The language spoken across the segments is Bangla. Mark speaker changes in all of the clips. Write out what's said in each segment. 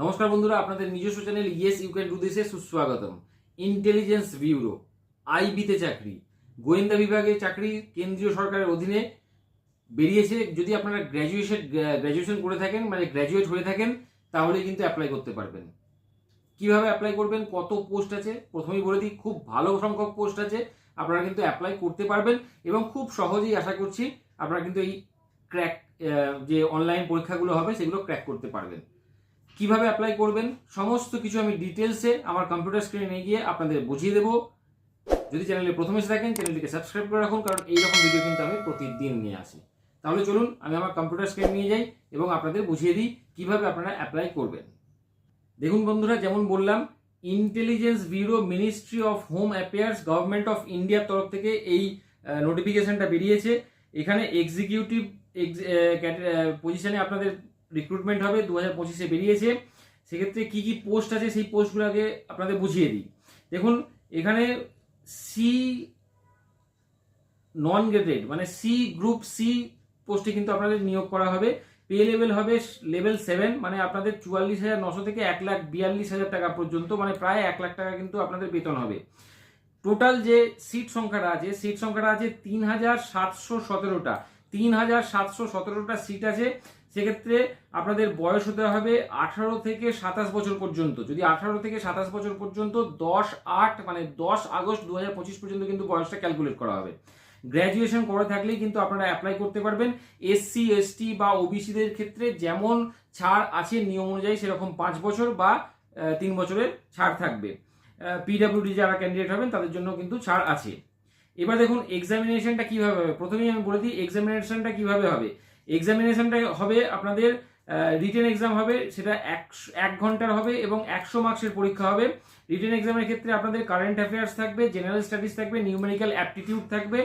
Speaker 1: নমস্কার বন্ধুরা, আপনাদের নিজস্ব channel yes you can do দিসে সুস্বাগতম। ইন্টেলিজেন্স ব্যুরো আইবিতে চাকরি। গোয়েন্দা বিভাগে চাকরি কেন্দ্রীয় সরকারের অধীনে বেরিয়েছে। যদি আপনারা গ্র্যাজুয়েশন গ্র্যাজুয়েশন করে থাকেন মানে গ্র্যাজুয়েট হয়ে থাকেন, তাহলে কিন্তু অ্যাপ্লাই করতে পারবেন। কীভাবে অ্যাপ্লাই করবেন, কত পোস্ট আছে, প্রথমেই বলে দিই, খুব ভালো সংখ্যক পোস্ট আছে, আপনারা কিন্তু অ্যাপ্লাই করতে পারবেন এবং খুব সহজেই আশা করছি, আপনারা কিন্তু এই ক্র্যাক যে অনলাইন পরীক্ষাগুলো হবে, সেগুলো ক্র্যাক করতে পারবেন। কীভাবে অ্যাপ্লাই করবেন, সমস্ত কিছু আমি ডিটেলসে আমার কম্পিউটার স্ক্রিনে গিয়ে আপনাদের বুঝিয়ে দেবো। যদি চ্যানেলে প্রথমে এসে থাকেন চ্যানেলটিকে সাবস্ক্রাইব করে রাখুন, কারণ এইরকম ভিডিও কিন্তু আমি প্রতিদিন নিয়ে আসি। তাহলে চলুন, আমি আমার কম্পিউটার স্ক্রিন নিয়ে যাই এবং আপনাদের বুঝিয়ে দিই কীভাবে আপনারা অ্যাপ্লাই করবেন। দেখুন বন্ধুরা, যেমন বললাম intelligence bureau ministry of home affairs government of ইন্ডিয়ার তরফ থেকে এই নোটিফিকেশনটা বেরিয়েছে। এখানে এক্সিকিউটিভ পজিশনে আপনাদের রিক্রুটমেন্ট হবে দু হাজার পঁচিশে বেরিয়েছে। সেক্ষেত্রে কি কি পোস্ট আছে সেই পোস্টগুলো আগে আপনাদের বুঝিয়ে দিই। দেখুন, এখানে সি নন গ্রেডেড মানে সি গ্রুপ সি পোস্টে কিন্তু আপনাদের নিয়োগ করা হবে। পে লেভেল হবে লেভেল সেভেন মানে আপনাদের চুয়াল্লিশ হাজার নশো থেকে এক লাখ বিয়াল্লিশ হাজার টাকা পর্যন্ত মানে প্রায় এক লাখ টাকা কিন্তু আপনাদের বেতন হবে। টোটাল যে সিট সংখ্যাটা আছে সিট সংখ্যাটা আছে তিন হাজার সাতশো সতেরোটা। তিন হাজার সাতশো সতেরোটা সিট আছে। সেক্ষেত্রে আপনাদের বয়স হতে হবে আঠারো থেকে সাতাশ বছর পর্যন্ত। যদি আঠারো থেকে সাতাশ বছর পর্যন্ত দশ আট মানে দশ আগস্ট দু হাজার পঁচিশ পর্যন্ত কিন্তু বয়সটা ক্যালকুলেট করা হবে। গ্র্যাজুয়েশন করে থাকলেই কিন্তু আপনারা অ্যাপ্লাই করতে পারবেন। এসসি এসটি বা ওবিসিদের ক্ষেত্রে যেমন ছাড় আছে নিয়ম অনুযায়ী সেরকম পাঁচ বছর বা তিন বছরের ছাড় থাকবে। পিডাব্লিউডি যারা ক্যান্ডিডেট হবেন তাদের জন্য কিন্তু ছাড় আছে। এবার দেখুন এক্সামিনেশনটা কীভাবে হবে? প্রথমেই আমি বলে দিই এক্সামিনেশনটা কীভাবে হবে? এক্সামিনেশনটা হবে আপনাদের রিটেন এক্সাম হবে, সেটা একশো, এক ঘণ্টার হবে এবং একশো মার্কসের পরীক্ষা হবে। রিটেন এক্সামের ক্ষেত্রে আপনাদের কারেন্ট অ্যাফেয়ার্স থাকবে জেনারেল স্টাডিজ থাকবে নিউমেরিক্যাল অ্যাপটিটিউড থাকবে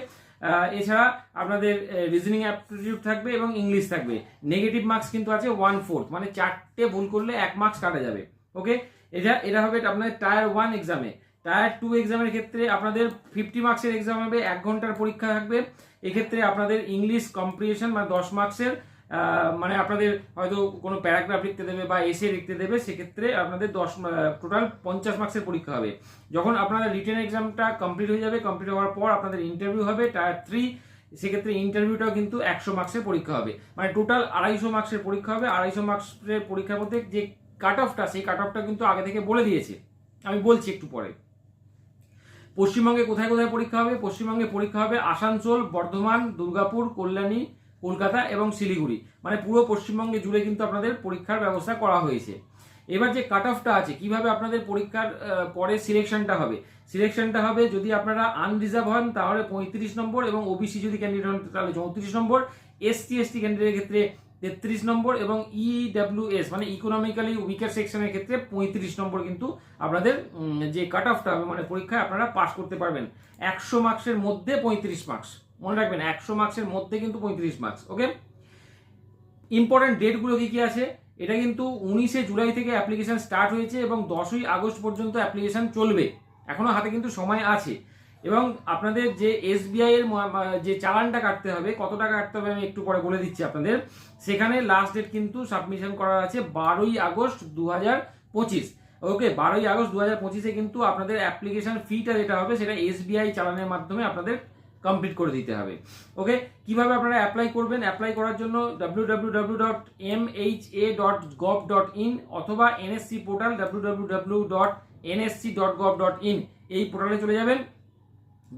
Speaker 1: এছাড়া আপনাদের রিজনিং অ্যাপটিটিউড থাকবে এবং ইংলিশ থাকবে। নেগেটিভ মার্কস কিন্তু আছে ওয়ান ফোর্থ মানে চারটে ভুল করলে এক মার্কস কাটা যাবে। ওকে এটা এটা হবে আপনাদের টায়ার ওয়ান এক্সামে টায়ার টু এক্সামের ক্ষেত্রে আপনাদের ফিফটি মার্কসের এক্সাম হবে, এক ঘণ্টার পরীক্ষা থাকবে। এক্ষেত্রে আপনাদের ইংলিশ কম্প্রিহেশন মানে দশ মার্কসের মানে আপনাদের হয়তো কোনো প্যারাগ্রাফ লিখতে দেবে বা এসে লিখতে দেবে, সেক্ষেত্রে আপনাদের দশ টোটাল পঞ্চাশ মার্কসের পরীক্ষা হবে। যখন আপনাদের রিটেন এক্সামটা কমপ্লিট হয়ে যাবে কমপ্লিট হওয়ার পর আপনাদের ইন্টারভিউ হবে টায়ার থ্রি সেক্ষেত্রে ইন্টারভিউটাও কিন্তু একশো মার্কসের পরীক্ষা হবে। মানে টোটাল আড়াইশো মার্কসের পরীক্ষা হবে। আড়াইশো মার্কসের পরীক্ষার মধ্যে যে কাট অফটা সেই কাট অফটা কিন্তু আগে থেকে বলে দিয়েছে। আমি বলছি একটু পরে। পশ্চিমবঙ্গে কোথায় কোথায় পরীক্ষা হবে? পশ্চিমবঙ্গে পরীক্ষা হবে আসানসোল, বর্ধমান, দুর্গাপুর, কল্যাণী, কলকাতা এবং শিলিগুড়ি। মানে পুরো পশ্চিমবঙ্গে জুড়ে কিন্তু আপনাদের পরীক্ষার ব্যবস্থা করা হয়েছে। এবার যে কাট অফটা আছে, কীভাবে আপনাদের পরীক্ষার পরে সিলেকশনটা হবে? সিলেকশনটা হবে যদি আপনারা আনরিজার্ভ হন, তাহলে পঁয়ত্রিশ নম্বর এবং ওবিসি যদি ক্যান্ডিডেট হন, তাহলে চৌত্রিশ নম্বর। এসটি এসটি ক্যান্ডিডেটের ক্ষেত্রে তেত্রিশ নম্বর এবং E ইডাব্লিউএস মানে ইকোনমিক্যালি উইকার সেকশনের ক্ষেত্রে পঁয়ত্রিশ নম্বর কিন্তু আপনাদের যে কাট অফটা হবে মানে পরীক্ষায় আপনারা পাস করতে পারবেন। একশো মার্কসের মধ্যে পঁয়ত্রিশ মার্কস মনে রাখবেন, একশো মার্কসের মধ্যে কিন্তু পঁয়ত্রিশ মার্কস ওকে ইম্পর্টেন্ট ডেটগুলো কি কি আছে? এটা কিন্তু উনিশে জুলাই থেকে অ্যাপ্লিকেশন স্টার্ট হয়েছে এবং দশই আগস্ট পর্যন্ত অ্যাপ্লিকেশন চলবে। এখনও হাতে কিন্তু সময় আছে। এবং আপনাদের যে এসবিআই এর যে চালানটা কাটতে হবে, কত টাকা কাটতে হবে আমি একটু পরে বলে দিচ্ছি আপনাদের। সেখানে লাস্ট ডেট কিন্তু সাবমিশন করার আছে বারোই আগস্ট দু হাজার পঁচিশ। ওকে বারোই আগস্ট দু হাজার কিন্তু আপনাদের অ্যাপ্লিকেশন ফিটা যেটা হবে, সেটা এসবিআই চালানের মাধ্যমে আপনাদের কমপ্লিট করে দিতে হবে। ওকে কীভাবে আপনারা অ্যাপ্লাই করবেন? অ্যাপ্লাই করার জন্য W dot A dot gov dot in অথবা NSC portal W dot NSC dot gov dot in এই পোর্টালে চলে যাবেন।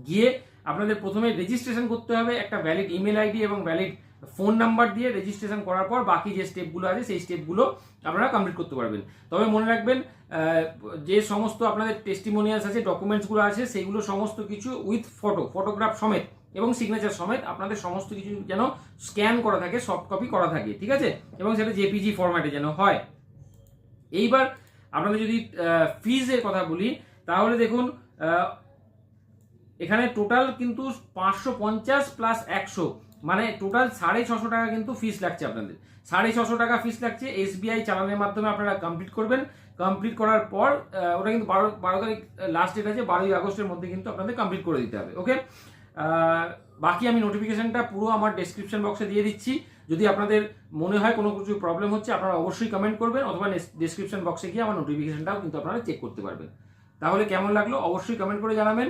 Speaker 1: গিয়ে আপনাদের প্রথমে রেজিস্ট্রেশন করতে হবে, একটা ভ্যালিড ইমেল আইডি এবং ভ্যালিড ফোন নাম্বার দিয়ে রেজিস্ট্রেশন করার পর বাকি যে স্টেপগুলো আছে, সেই স্টেপগুলো আপনারা কমপ্লিট করতে পারবেন। তবে মনে রাখবেন যে সমস্ত আপনাদের টেস্টিমোনিয়ালস আছে ডকুমেন্টসগুলো আছে সেইগুলো সমস্ত কিছু উইথ ফটো ফটোগ্রাফ সমেত এবং সিগনেচার সমেত আপনাদের সমস্ত কিছু যেন স্ক্যান করা থাকে সফট কপি করা থাকে, ঠিক আছে? এবং সেটা জেপিজি ফরম্যাটে যেন হয়। এইবার আপনাদের যদি ফিজের কথা বলি, তাহলে দেখুন এখানে টোটাল কিন্তু পাঁচশো পঞ্চাশ প্লাস একশো মানে টোটাল সাড়ে ছশো টাকা কিন্তু ফিস লাগছে আপনাদের। সাড়ে ছশো টাকা ফিস লাগছে এসবিআই চালানের মাধ্যমে আপনারা কমপ্লিট করবেন। কমপ্লিট করার পর ওটা কিন্তু বারো বারো তারিখ লাস্ট ডেট আছে, বারোই আগস্টের মধ্যে কিন্তু আপনাদের কমপ্লিট করে দিতে হবে ওকে বাকি আমি নোটিফিকেশনটা পুরো আমার ডেসক্রিপশন বক্সে দিয়ে দিচ্ছি। যদি আপনাদের মনে হয় কোনো কিছু প্রবলেম হচ্ছে, আপনারা অবশ্যই কমেন্ট করবেন, অথবা ডেসক্রিপশন বক্সে গিয়ে আমার নোটিফিকেশনটাও কিন্তু আপনারা চেক করতে পারবেন। তাহলে কেমন লাগল? অবশ্যই কমেন্ট করে জানাবেন।